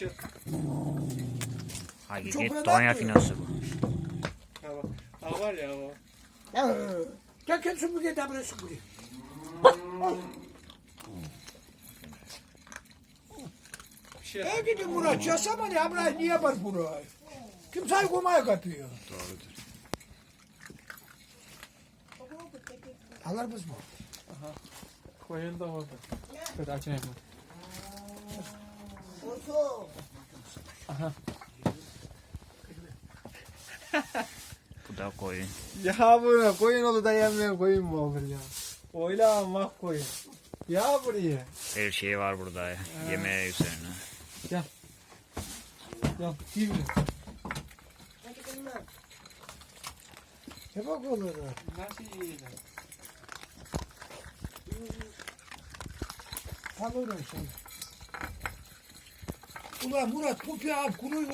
Şey, Hakiki Çok Donya finansı bu. ha bak. Ha var ya o. Gel gel süpürge de buraya süpürge. Bir şey. E gidin Murat yasama ya buraya niye var buraya? Kimse kumaya kapıyor. Doğrudur. Alır mısın? Koyun da orada. Hadi açayım. Bu da koyun. Ya bu koyun olur da yemeyen koyun mu olur ya? Oyla almak koyun. Ya buraya. Her şey var burada ya. Yemeğe üzerine. Ya değil mi? Ne bak olur. Nasıl yiyeceğim? Alırım seni. Ulan Murat bu piyav kuruyu